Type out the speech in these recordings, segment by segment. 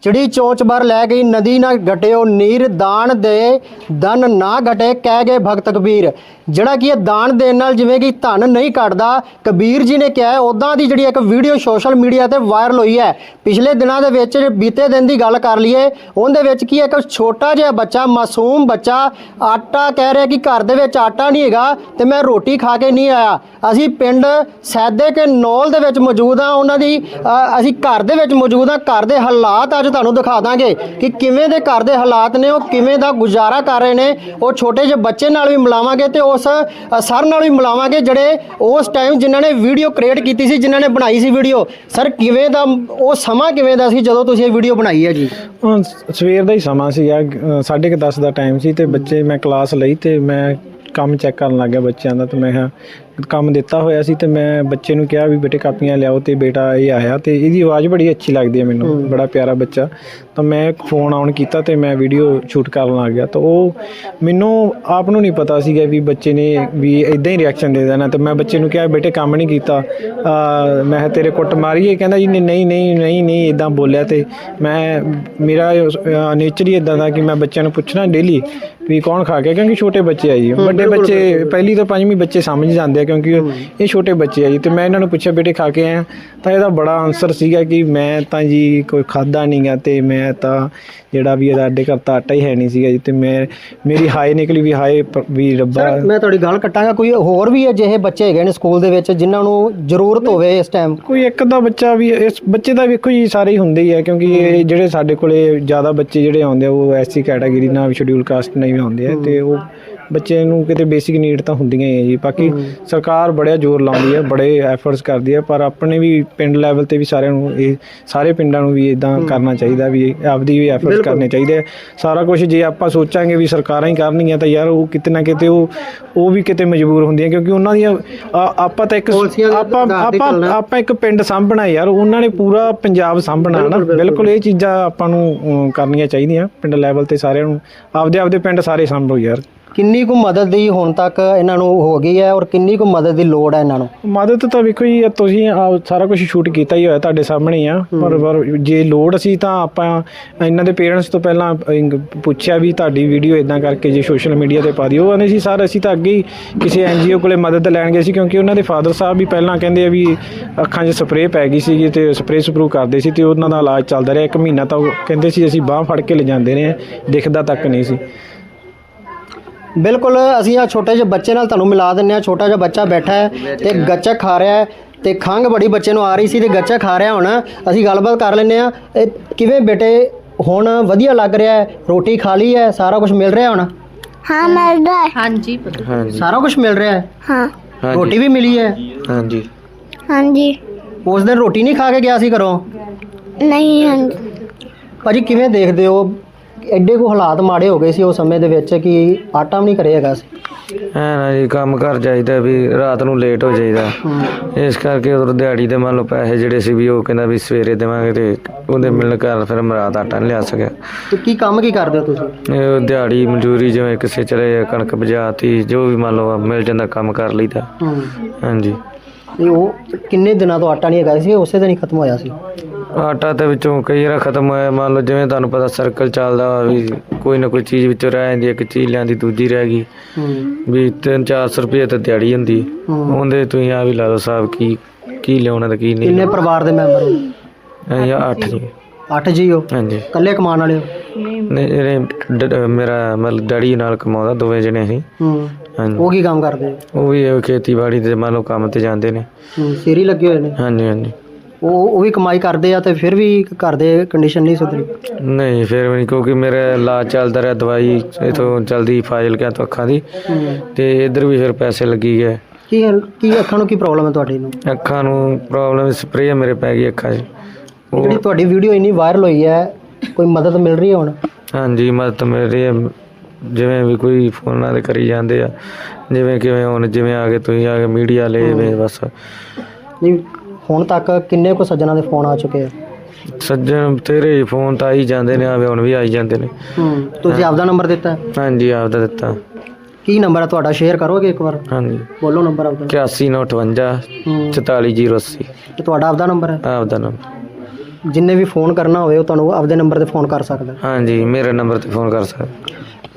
ਚਿੜੀ ਚੋਚ ਬਰ ਲੈ ਗਈ, ਨਦੀ ਨਾ ਘਟਿਓ ਨੀਰ, ਦਾਨ ਦੇ ਦਨ ਨਾ ਘਟੇ, ਕਹਿ ਗਏ ਭਗਤ ਕਬੀਰ। ਜਿਹੜਾ ਕਿ ਇਹ ਦਾਨ ਦੇਣ ਨਾਲ ਜਿਵੇਂ ਕਿ ਧਨ ਨਹੀਂ ਘਟਦਾ, ਕਬੀਰ ਜੀ ਨੇ ਕਿਹਾ ਹੈ ਉਦਾਂ ਦੀ ਜਿਹੜੀ ਇੱਕ ਵੀਡੀਓ ਸੋਸ਼ਲ ਮੀਡੀਆ ਤੇ ਵਾਇਰਲ ਹੋਈ ਹੈ। ਪਿਛਲੇ ਦਿਨਾਂ ਦੇ ਵਿੱਚ, ਬੀਤੇ ਦਿਨ ਦੀ ਗੱਲ ਕਰ ਲਈਏ, ਉਹਦੇ ਵਿੱਚ ਕੀ ਇੱਕ ਛੋਟਾ ਜਿਹਾ ਬੱਚਾ, ਮਾਸੂਮ ਬੱਚਾ, ਆਟਾ ਕਹਿ ਰਿਹਾ ਕਿ ਘਰ ਦੇ ਵਿੱਚ ਆਟਾ ਨਹੀਂ ਹੈਗਾ ਤੇ ਮੈਂ ਰੋਟੀ ਖਾ ਕੇ ਨਹੀਂ ਆਇਆ। ਅਸੀਂ ਪਿੰਡ ਸੈਦੇ ਕੇ ਨੌਲ ਦੇ ਵਿੱਚ ਮੌਜੂਦ ਆ ਉਹਨਾਂ ਦੀ ਅਸੀਂ ਘਰ ਦੇ ਵਿੱਚ ਮੌਜੂਦ ਆ ਘਰ ਦੇ ਹਾਲਾਤ ਅੱਜ ਤੁਹਾਨੂੰ ਦਿਖਾ ਦਾਂਗੇ ਕਿ ਕਿਵੇਂ ਦੇ ਘਰ ਦੇ ਹਾਲਾਤ ਨੇ ਉਹ ਕਿਵੇਂ ਦਾ ਗੁਜ਼ਾਰਾ ਕਰ ਰਹੇ ਨੇ ਉਹ ਛੋਟੇ ਜਿਹੇ ਬੱਚੇ ਨਾਲ ਵੀ ਮਿਲਾਵਾਂਗੇ ਤੇ ਉਸ ਸਰ ਨਾਲ ਵੀ ਮਿਲਾਵਾਂਗੇ ਜਿਹੜੇ ਉਸ ਟਾਈਮ ਜਿਨ੍ਹਾਂ ਨੇ ਵੀਡੀਓ ਕ੍ਰੀਏਟ ਕੀਤੀ ਸੀ ਜਿਨ੍ਹਾਂ ਨੇ ਬਣਾਈ ਸੀ ਵੀਡੀਓ ਸਰ ਕਿਵੇਂ ਦਾ ਉਹ ਸਮਾਂ ਕਿਵੇਂ ਦਾ ਸੀ ਜਦੋਂ ਤੁਸੀਂ ਇਹ ਵੀਡੀਓ ਬਣਾਈ ਹੈ ਜੀ? ਸਵੇਰ ਦਾ ਹੀ ਸਮਾਂ ਸੀਗਾ ਅ, ਸਾਢੇ ਕੁ 10 ਦਾ ਟਾਈਮ ਸੀ ਤੇ ਬੱਚੇ ਮੈਂ ਕਲਾਸ ਲਈ ਤੇ ਮੈਂ ਕੰਮ ਚੈੱਕ ਕਰਨ ਲੱਗ ਗਿਆ ਬੱਚਿਆਂ ਦਾ ਤੇ ਮੈਂ ਕਿਹਾ ਕੰਮ ਦਿੱਤਾ ਹੋਇਆ ਸੀ ਤੇ ਮੈਂ ਬੱਚੇ ਨੂੰ ਕਿਹਾ ਵੀ ਬੇਟੇ ਕਾਪੀਆਂ ਲਿਆਓ ਤੇ ਬੇਟਾ ਇਹ ਆਇਆ ਤੇ ਇਹਦੀ ਆਵਾਜ਼ ਬੜੀ ਅੱਛੀ ਲੱਗਦੀ ਹੈ ਮੈਨੂੰ ਬੜਾ ਪਿਆਰਾ ਬੱਚਾ। ਤਾਂ ਮੈਂ ਫੋਨ ਆਨ ਕੀਤਾ ਤੇ ਮੈਂ ਵੀਡੀਓ ਸ਼ੂਟ ਕਰਨ ਲੱਗ ਗਿਆ। ਤਾਂ ਉਹ ਮੈਨੂੰ ਆਪ ਨੂੰ ਨਹੀਂ ਪਤਾ ਸੀਗਾ ਵੀ ਬੱਚੇ ਨੇ ਵੀ ਇਦਾਂ ਹੀ ਰਿਐਕਸ਼ਨ ਦੇ ਦੇਣਾ। ਤੇ ਮੈਂ ਬੱਚੇ ਨੂੰ ਕਿਹਾ ਬੇਟੇ ਕੰਮ ਨਹੀਂ ਕੀਤਾ। ਮੈਂ ਤੇਰੇ ਕੁੱਟ ਮਾਰੀਏ ਕਹਿੰਦਾ ਜੀ ਨਹੀਂ ਨਹੀਂ ਨਹੀਂ ਨਹੀਂ ਨਹੀਂ ਇਦਾਂ ਬੋਲਿਆ ਤੇ ਮੈਂ ਮੇਰਾ ਨੇਚਰ ਹੀ ਇਦਾਂ ਦਾ ਕਿ ਮੈਂ ਬੱਚਿਆਂ ਨੂੰ ਪੁੱਛਣਾ ਡੇਲੀ ਵੀ ਕੌਣ ਖਾ ਗਿਆ? ਕਿਉਂਕਿ ਛੋਟੇ ਬੱਚੇ ਆ ਜੀ। ਵੱਡੇ ਬੱਚੇ ਪਹਿਲੀ ਤੋਂ ਪੰਜਵੀਂ ਬੱਚੇ ਸਮਝ ਜਾਂਦੇ ਆ ਕਿਉਂਕਿ ਇਹ ਛੋਟੇ ਬੱਚੇ ਆ ਜੀ ਤੇ ਮੈਂ ਇਹਨਾਂ ਨੂੰ ਪੁੱਛਿਆ ਬੇਟੇ ਖਾ ਕੇ ਆਇਆ? ਤਾਂ ਇਹਦਾ ਬੜਾ ਆਨਸਰ ਸੀਗਾ ਕਿ ਮੈਂ ਤਾਂ ਜੀ ਕੋਈ ਖਾਦਾ ਨਹੀਂਗਾ ਤੇ ਮੈਂ ਤਾਂ ਜਿਹੜਾ ਵੀ ਇਹਦਾ ਅੱਡੇ ਕਰਤਾ ਆਟਾ ਹੀ ਹੈ ਨਹੀਂ ਸੀਗਾ ਜੀ ਤੇ ਮੈਂ ਮੇਰੀ ਹਾਈ ਨਿਕਲੀ ਵੀ ਹਾਏ ਪ- ਵੀ ਰੱਬਾ। ਸਰ ਮੈਂ ਤੁਹਾਡੀ ਗੱਲ ਕੱਟਾਂਗਾ ਕੋਈ ਹੋਰ ਵੀ ਅਜਿਹੇ ਬੱਚੇ ਹੈਗੇ ਨੇ ਸਕੂਲ ਦੇ ਵਿੱਚ ਜਿਨ੍ਹਾਂ ਨੂੰ ਜ਼ਰੂਰਤ ਹੋਵੇ ਇਸ ਟਾਈਮ ਕੋਈ ਇੱਕ ਦਾ ਬੱਚਾ ਵੀ ਇਸ ਬੱਚੇ ਦਾ ਵੇਖੋ ਜੀ ਸਾਰੇ ਹੀ ਹੁੰਦੇ ਹੀ ਆ ਕਿਉਂਕਿ ਇਹ ਜਿਹੜੇ ਸਾਡੇ ਕੋਲੇ ਜ਼ਿਆਦਾ ਬੱਚੇ ਜਿਹੜੇ ਆਉਂਦੇ ਆ ਉਹ ਐਸਸੀ ਕੈਟਾਗਰੀ ਨਾਲ ਸ਼ਡਿਊਲ ਕਾਸਟ ਵੀ ਆਉਂਦੇ ਆ ਤੇ ਉਹ ਬੱਚੇ ਨੂੰ ਕਿਤੇ ਬੇਸਿਕ ਨੀਡ ਤਾਂ ਹੁੰਦੀਆਂ ਹੀ ਆ ਜੀ। ਬਾਕੀ ਸਰਕਾਰ ਬੜਾ ਜ਼ੋਰ ਲਾਉਂਦੀ ਹੈ ਬੜੇ ਐਫਰਟਸ ਕਰਦੀ ਹੈ ਪਰ ਆਪਣੇ ਵੀ ਪਿੰਡ ਲੈਵਲ ਤੇ ਵੀ ਸਾਰਿਆਂ ਨੂੰ ਇਹ ਸਾਰੇ ਪਿੰਡਾਂ ਨੂੰ ਵੀ ਇਦਾਂ ਕਰਨਾ ਚਾਹੀਦਾ ਵੀ ਆਪਦੀ ਵੀ ਐਫਰਟਸ ਕਰਨੇ ਚਾਹੀਦੇ ਆ। ਸਾਰਾ ਕੁਝ ਜੇ ਆਪਾਂ ਸੋਚਾਂਗੇ ਵੀ ਸਰਕਾਰਾਂ ਹੀ ਕਰਨਗੀਆਂ ਤਾਂ ਯਾਰ ਉਹ ਕਿਤੇ ਨਾ ਕਿਤੇ ਉਹ ਉਹ ਵੀ ਕਿਤੇ ਮਜਬੂਰ ਹੁੰਦੀਆਂ ਕਿਉਂਕਿ ਉਹਨਾਂ ਦੀਆਂ ਆਪਾਂ ਤਾਂ ਇੱਕ ਆਪਾਂ ਆਪਾਂ। ਆਪਾਂ ਇੱਕ ਪਿੰਡ ਸਾਂਭਣਾ ਯਾਰ ਉਹਨਾਂ ਨੇ ਪੂਰਾ ਪੰਜਾਬ ਸਾਂਭਣਾ ਨਾ। ਬਿਲਕੁਲ ਇਹ ਚੀਜ਼ਾਂ ਆਪਾਂ ਨੂੰ ਕਰਨੀਆਂ ਚਾਹੀਦੀਆਂ ਪਿੰਡ ਲੈਵਲ ਤੇ ਸਾਰਿਆਂ ਨੂੰ। ਆਪਦੇ ਆਪਦੇ ਪਿੰਡ ਸਾਰੇ ਸਾਂਭੋ ਯਾਰ। ਕਿੰਨੀ ਕੁ ਮਦਦ ਦੀ ਹੁਣ ਤੱਕ ਇਹਨਾਂ ਨੂੰ ਹੋ ਗਈ ਹੈ ਔਰ ਕਿੰਨੀ ਕੁ ਮਦਦ ਦੀ ਲੋੜ ਹੈ ਇਹਨਾਂ ਨੂੰ? ਮਦਦ ਤਾਂ ਵੇਖੋ ਜੀ ਤੁਸੀਂ ਆਹ ਸਾਰਾ ਕੁਝ ਸ਼ੂਟ ਕੀਤਾ ਹੀ ਹੋਇਆ ਤੁਹਾਡੇ ਸਾਹਮਣੇ ਹੀ ਆ। ਪਰ ਪਰ ਜੇ ਲੋੜ ਸੀ ਤਾਂ ਆਪਾਂ ਇਹਨਾਂ ਦੇ ਪੇਰੈਂਟਸ ਤੋਂ ਪਹਿਲਾਂ ਪੁੱਛਿਆ ਵੀ ਤੁਹਾਡੀ ਵੀਡੀਓ ਇਦਾਂ ਕਰਕੇ ਜੇ ਸੋਸ਼ਲ ਮੀਡੀਆ ਤੇ ਪਾ ਦਿਓ। ਉਹ ਕਹਿੰਦੇ ਸੀ ਸਰ ਅਸੀਂ ਤਾਂ ਅੱਗੇ ਹੀ ਕਿਸੇ ਐਨਜੀਓ ਕੋਲੇ ਮਦਦ ਲੈਣ ਗਏ ਸੀ ਕਿਉਂਕਿ ਉਹਨਾਂ ਦੇ ਫਾਦਰ ਸਾਹਿਬ ਵੀ ਪਹਿਲਾਂ ਕਹਿੰਦੇ ਆ ਵੀ ਅੱਖਾਂ 'ਚ ਸਪਰੇਅ ਪੈ ਗਈ ਸੀਗੀ ਤੇ ਸਪਰੇਅ ਸਪਰੂ ਕਰਦੇ ਸੀ ਤੇ ਉਹਨਾਂ ਦਾ ਇਲਾਜ ਚੱਲਦਾ ਰਿਹਾ। ਇੱਕ ਮਹੀਨਾ ਤਾਂ ਉਹ ਕਹਿੰਦੇ ਸੀ ਅਸੀਂ ਬਾਹ ਫੜ ਕੇ ਲਿਜਾਂਦੇ ਰਹੇ ਦਿਖਦਾ ਤੱਕ ਨਹੀਂ ਸੀ। ਬਿਲਕੁਲ ਅਸੀਂ ਆ ਛੋਟੇ ਜਿਹੇ ਬੱਚੇ ਨਾਲ ਤੁਹਾਨੂੰ ਮਿਲਾ ਦਿੰਨੇ ਆ ਛੋਟਾ ਜਿਹਾ ਬੱਚਾ ਬੈਠਾ ਹੈ ਤੇ ਗੱਚਕ ਖਾ ਰਿਹਾ ਹੈ ਤੇ ਖੰਗ ਬੜੀ ਬੱਚੇ ਨੂੰ ਆ ਰਹੀ ਸੀ ਤੇ ਗੱਚਕ ਖਾ ਰਿਹਾ ਹੋਣਾ। ਅਸੀਂ ਗੱਲਬਾਤ ਕਰ ਲੈਨੇ ਆ ਕਿਵੇਂ ਬੇਟੇ ਹੁਣ ਵਧੀਆ ਲੱਗ ਰਿਹਾ ਹੈ? ਰੋਟੀ ਖਾ ਲਈ ਹੈ? ਸਾਰਾ ਕੁਝ ਮਿਲ ਰਿਹਾ ਹੋਣਾ? ਹਾਂ ਮਿਲ ਰਿਹਾ ਹੈ। ਹਾਂਜੀ। ਸਾਰਾ ਕੁਝ ਮਿਲ ਰਿਹਾ ਹੈ? ਹਾਂ। ਰੋਟੀ ਵੀ ਮਿਲੀ ਹੈ? ਹਾਂਜੀ। ਹਾਂਜੀ। ਉਸ ਦਿਨ ਰੋਟੀ ਨਹੀਂ ਖਾ ਕੇ ਗਿਆ ਸੀ ਘਰੋਂ? ਨਹੀਂ ਹਾਂਜੀ। ਭਾਜੀ ਕਿਵੇਂ ਦੇਖਦੇ ਹੋ? ਐਡੇ ਕੋ ਹਾਲਾਤ ਮਾੜੇ ਹੋ ਗਏ ਸੀ ਉਸ ਸਮੇਂ ਦੇ ਵਿੱਚ ਕਿ ਆਟਾ ਵੀ ਨਹੀਂ ਕਰਿਆ ਹੈਗਾ ਸੀ। ਐ ਨਾ ਜੀ ਕੰਮ ਕਰ ਜਾਈਦਾ ਵੀ ਰਾਤ ਨੂੰ ਲੇਟ ਹੋ ਜਾਈਦਾ। ਇਸ ਕਰਕੇ ਉਧਰ ਦਿਹਾੜੀ ਦੇ ਮੰਨ ਲਓ ਪੈਸੇ ਜਿਹੜੇ ਸੀ ਵੀ ਉਹ ਕਹਿੰਦਾ ਵੀ ਸਵੇਰੇ ਦੇਵਾਂਗੇ ਤੇ ਉਹਦੇ ਮਿਲਣ ਕਾਰਨ ਫਿਰ ਮੈਂ ਰਾਤ ਆਟਾ ਨਹੀਂ ਲਿਆ ਸਕਿਆ। ਤੇ ਕੀ ਕੰਮ ਕੀ ਕਰਦੇ ਹੋ ਤੁਸੀਂ? ਇਹ ਦਿਹਾੜੀ ਮਜ਼ਦੂਰੀ ਜਿਵੇਂ ਕਿਸੇ ਚਲੇ ਕਣਕ ਬਜਾਤੀ ਜੋ ਵੀ ਮੰਨ ਲਓ ਮਿਲ ਜਾਂਦਾ ਕੰਮ ਕਰ ਲਈਦਾ। ਹਾਂਜੀ। ਤੇ ਉਹ ਕਿੰਨੇ ਦਿਨਾਂ ਤੋਂ ਆਟਾ ਨਹੀਂ ਹੈਗਾ ਸੀ ਉਸੇ ਦਿਨ ਹੀ ਖਤਮ ਹੋਇਆ ਸੀ। ਆਟਾ ਤੇ ਵਿੱਚੋਂ ਕਈ ਵਾਰ ਖਤਮ ਹੋਇਆ ਮੰਨ ਲਓ ਜਿਵੇਂ ਤੁਹਾਨੂੰ ਪਤਾ ਸਰਕਲ ਚੱਲਦਾ ਵਾ ਵੀ ਕੋਈ ਨਾ ਕੋਈ ਚੀਜ਼ ਵਿੱਚੋਂ ਰਹਿ ਜਾਂਦੀ ਹੈ, ਇੱਕ ਚੀਜ਼ ਲਿਆਂਦੀ ਦੂਜੀ ਰਹਿ ਗਈ। ਹੂੰ। ਵੀ 3-400 ਰੁਪਏ ਤਾਂ ਦਿਹਾੜੀ ਹੁੰਦੀ। ਹੂੰ। ਉਹਦੇ ਤੁਸੀਂ ਆ ਵੀ ਲਾ ਲਓ ਸਾਹਿਬ ਕੀ ਕੀ ਲਿਆਉਣਾ ਤੇ ਕੀ ਨਹੀਂ ਕਿੰਨੇ ਪਰਿਵਾਰ ਦੇ ਮੈਂਬਰ ਹੋ? ਅਸੀਂ ਅੱਠ ਜੀ। ਅੱਠ ਜੀ ਹੋ? ਹਾਂਜੀ। ਇਕੱਲੇ ਕਮਾਉਣ ਵਾਲੇ ਹੋ? ਨਹੀਂ ਜਿਹੜੇ ਡ- ਮੇਰਾ ਮਤਲਬ ਡੈਡੀ ਨਾਲ ਕਮਾਉਂਦਾ ਦੋਵੇਂ ਜਣੇ ਅਸੀਂ। ਹੂੰ। ਹਾਂਜੀ। ਉਹ ਕੀ ਕੰਮ ਕਰਦੇ? ਹੋ ਉਹ ਵੀ ਇਹ ਖੇਤੀਬਾੜੀ ਦੇ ਮੰਨ ਲਓ ਕੰਮ ਤੇ ਜਾਂਦੇ ਨੇ। ਹੂੰ ਸਿਰ ਲੱਗੇ ਹੋਏ ਨੇ? ਹਾਂਜੀ ਹਾਂਜੀ। ਉਹ ਉਹ ਵੀ ਕਮਾਈ ਕਰਦੇ ਆ ਤੇ ਫਿਰ ਵੀ ਘਰ ਦੇ ਕੰਡੀਸ਼ਨ ਨਹੀਂ ਸੁਧਰੀ। ਨਹੀਂ ਫਿਰ ਵੀ ਨਹੀਂ ਕਿਉਂਕਿ ਮੇਰਾ ਇਲਾਜ ਚੱਲਦਾ ਰਿਹਾ ਦਵਾਈ ਇਥੋਂ ਜਲਦੀ ਫਾਜ਼ਿਲ ਕਿਆ ਤੋਂ ਅੱਖਾਂ ਦੀ। ਤੇ ਇੱਧਰ ਵੀ ਫਿਰ ਪੈਸੇ ਲੱਗੀ ਗਏ। ਕੀ ਕੀ ਅੱਖਾਂ ਨੂੰ ਕੀ ਪ੍ਰੋਬਲਮ ਹੈ ਤੁਹਾਡੀ ਨੂੰ? ਅੱਖਾਂ ਨੂੰ ਪ੍ਰੋਬਲਮ ਸਪਰੇਅ ਮੇਰੇ ਪੈ ਗਈ ਅੱਖਾਂ 'ਚ। ਉਹ ਜਿਹੜੀ ਤੁਹਾਡੀ ਵੀਡੀਓ ਇੰਨੀ ਵਾਇਰਲ ਹੋਈ ਹੈ ਕੋਈ ਮਦਦ ਮਿਲ ਰਹੀ ਹੈ ਹੁਣ? ਹਾਂਜੀ ਮਦਦ ਮਿਲ ਰਹੀ ਹੈ। ਜਿਵੇਂ ਵੀ ਕੋਈ ਫੋਨਾਂ ਤੇ ਕਰੀ ਜਾਂਦੇ ਆ ਜਿਵੇਂ ਕਿਵੇਂ ਹੁਣ ਜਿਵੇਂ ਆ ਗਏ ਤੁਸੀਂ ਆ ਗਏ ਮੀਡੀਆ ਲੈ ਵੇ ਬਸ। ਨਹੀਂ ਹੁਣ ਤੱਕ ਕਿੰਨੇ ਕੋ ਸੱਜਣਾ ਦੇ ਫੋਨ ਆ ਚੁੱਕੇ ਆ? ਸੱਜਣ ਤੇਰੇ ਫੋਨ ਤਾਂ ਆਈ ਜਾਂਦੇ ਨੇ ਆਵੇ ਹੁਣ ਵੀ ਆਈ ਜਾਂਦੇ ਨੇ। ਹੂੰ ਤੁਸੀਂ ਆਪਦਾ ਨੰਬਰ ਦਿੱਤਾ? ਹੈ? ਹਾਂਜੀ ਆਪਦਾ ਦਿੱਤਾ। ਕੀ ਨੰਬਰ ਹੈ ਤੁਹਾਡਾ? ਸ਼ੇਅਰ ਕਰੋਗੇ ਇੱਕ ਵਾਰ? ਹਾਂਜੀ। ਬੋਲੋ ਨੰਬਰ ਆਪਦਾ। 8158 ਹੂੰ। 44080 ਤੇ ਤੁਹਾਡਾ ਆਪਦਾ ਨੰਬਰ ਹੈ? ਆਪਦਾ ਨਾਮ ਜਿੰਨੇ ਵੀ ਫੋਨ ਕਰਨਾ ਹੋਵੇ ਉਹ ਤੁਹਾਨੂੰ ਆਪਦੇ ਨੰਬਰ ਤੇ ਫੋਨ ਕਰ ਸਕਦਾ। ਹਾਂਜੀ ਮੇਰੇ ਨੰਬਰ ਤੇ ਫੋਨ ਕਰ ਸਕਦੇ।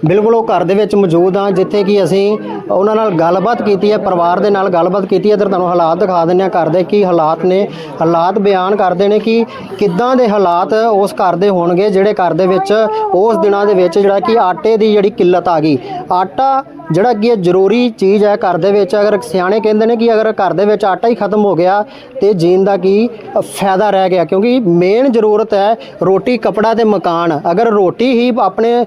ਬਿਲਕੁਲ ਉਹ ਘਰ ਦੇ ਵਿੱਚ ਮੌਜੂਦ ਆ ਜਿੱਥੇ ਕਿ ਅਸੀਂ ਉਹਨਾਂ ਨਾਲ ਗੱਲਬਾਤ ਕੀਤੀ ਹੈ, ਪਰਿਵਾਰ ਦੇ ਨਾਲ ਗੱਲਬਾਤ ਕੀਤੀ ਹੈ। ਤੇ ਤੁਹਾਨੂੰ ਹਾਲਾਤ ਦਿਖਾ ਦਿੰਦੇ ਆ ਘਰ ਦੇ ਕੀ ਹਾਲਾਤ ਨੇ। ਹਾਲਾਤ ਬਿਆਨ ਕਰਦੇ ਨੇ ਕਿ ਕਿੱਦਾਂ ਦੇ ਹਾਲਾਤ ਉਸ ਘਰ ਦੇ ਹੋਣਗੇ, ਜਿਹੜੇ ਘਰ ਦੇ ਵਿੱਚ ਉਸ ਦਿਨਾਂ ਦੇ ਵਿੱਚ ਜਿਹੜਾ ਕਿ ਆਟੇ ਦੀ ਜਿਹੜੀ ਕਿੱਲਤ ਆ ਗਈ। ਆਟਾ ਜਿਹੜਾ ਕਿ ਇਹ ਜ਼ਰੂਰੀ ਚੀਜ਼ ਹੈ ਘਰ ਦੇ ਵਿੱਚ, ਅਗਰ ਸਿਆਣੇ ਕਹਿੰਦੇ ਨੇ ਕਿ ਅਗਰ ਘਰ ਦੇ ਵਿੱਚ ਆਟਾ ਹੀ ਖਤਮ ਹੋ ਗਿਆ ਤੇ ਜੀਣ ਦਾ ਕੀ ਫਾਇਦਾ ਰਹਿ ਗਿਆ? ਕਿਉਂਕਿ ਮੇਨ ਜ਼ਰੂਰਤ ਹੈ ਰੋਟੀ, ਕਪੜਾ ਤੇ ਮਕਾਨ। ਅਗਰ ਰੋਟੀ ਹੀ ਆਪਣੇ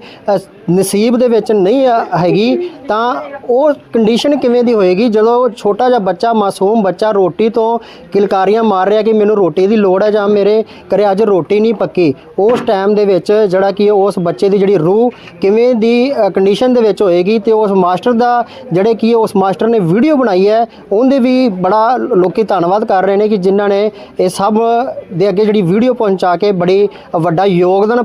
ਨਸੀਬ ਦੇ ਵਿੱਚ ਨਹੀਂ ਹੈਗੀ, ਤਾਂ ਉਹ ਕੰਡੀਸ਼ਨ ਕਿਵੇਂ ਦੀ ਹੋਏਗੀ? ਜਦੋਂ ਛੋਟਾ ਜਿਹਾ ਬੱਚਾ, ਮਾਸੂਮ ਬੱਚਾ ਰੋਟੀ ਤੋਂ ਕਿਲਕਾਰੀਆਂ ਮਾਰ ਰਿਹਾ ਕਿ ਮੈਨੂੰ ਰੋਟੀ ਦੀ ਲੋੜ ਹੈ ਜਾਂ ਮੇਰੇ ਘਰੇ ਅੱਜ ਰੋਟੀ ਨਹੀਂ ਪੱਕੀ, ਉਸ ਟਾਈਮ ਦੇ ਵਿੱਚ ਜਿਹੜਾ ਕਿ ਉਸ ਬੱਚੇ ਦੀ ਜਿਹੜੀ ਰੂਹ ਕਿਵੇਂ ਦੀ ਕੰਡੀਸ਼ਨ ਦੇ ਵਿੱਚ ਹੋਏਗੀ ਤੇ ਉਸ ਮਾਸਟਰ ਦਾ ਜਿਹੜੇ ਕਿ ਉਸ ਮਾਸਟਰ ਨੇ ਵੀਡੀਓ ਬਣਾਈ ਹੈ, ਉਹਦੇ ਵੀ ਬੜਾ ਲੋਕੀ ਧੰਨਵਾਦ ਕਰ ਰਹੇ ਨੇ ਕਿ ਜਿਨ੍ਹਾਂ ਨੇ ਇਹ ਸਭ ਦੇ ਅੱਗੇ ਜਿਹੜੀ ਵੀਡੀਓ ਪਹੁੰਚਾ ਕੇ ਬੜੀ ਵੱਡਾ ਯੋਗਦਾਨ